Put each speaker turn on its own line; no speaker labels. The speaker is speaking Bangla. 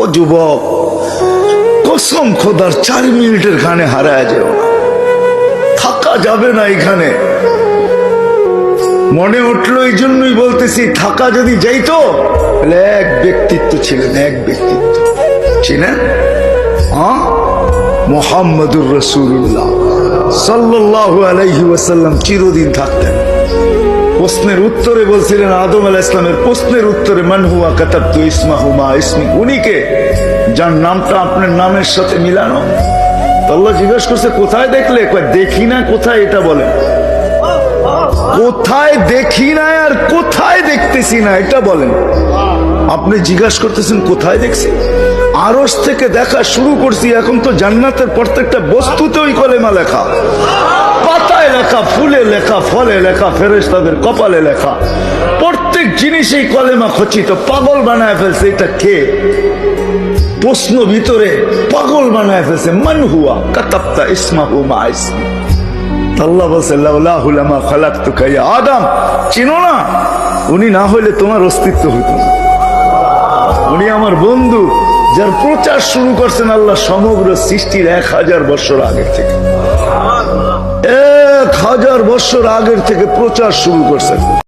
ও যুবক, কসম খোদার চার মিনিটের খানে হারায় না। থাকা যাবে না এখানে। মনে উঠল এই জন্যই বলতেছি, থাকা যদি যাইতো, তাহলে এক ব্যক্তিত্ব ছিলেন, এক ব্যক্তিত্ব। ছিলেন মোহাম্মদুর রসুল্লাহ সাল্লাহ আলাইহি ওয়াসাল্লাম চিরদিন থাকতেন। প্রশ্নের উত্তরে বলছিলেন আদম আলাহ ইসলামের প্রশ্নের উত্তরে মানহুয়া কাতাব তু ইসমাহু মা ইসমি উনিকে যার নামটা আপনার নামের সাথে মিলানো। আল্লাহ জিজ্ঞেস করছে, কোথায় দেখলে? দেখি না কোথায় এটা বলেন কোথায় দেখি না আর কোথায় দেখতেছি না এটা বলেন আপনি জিজ্ঞাসা করতেছেন, কোথায় দেখছি? আরস থেকে দেখা শুরু করছি, এখন তো জান্নাতের প্রত্যেকটা বস্তুতে ওই কলেমা লেখা। লেখা, ফুলে লেখা, ফলে লেখা, ফেরেশতাদের কপালে লেখা। প্রত্যেক জিনিসেই কলেমা খচিত, পাগল বানায় ফেলছে, এটা কে? প্রশ্ন ভিতরে পাগল বানায় ফেলছে, মান হুয়া কাতাপ্তা ইসমি। বলছে লাউলাহুলামা খালাকতুকা ইয়া আদম। চিনো না, উনি না হইলে তোমার অস্তিত্ব হইতো উনি আমার বন্ধু, যার প্রচার শুরু করছেন আল্লাহ সমগ্র সৃষ্টির এক হাজার বছর আগের থেকে। এক হাজার বছর আগের থেকে প্রচার শুরু করছেন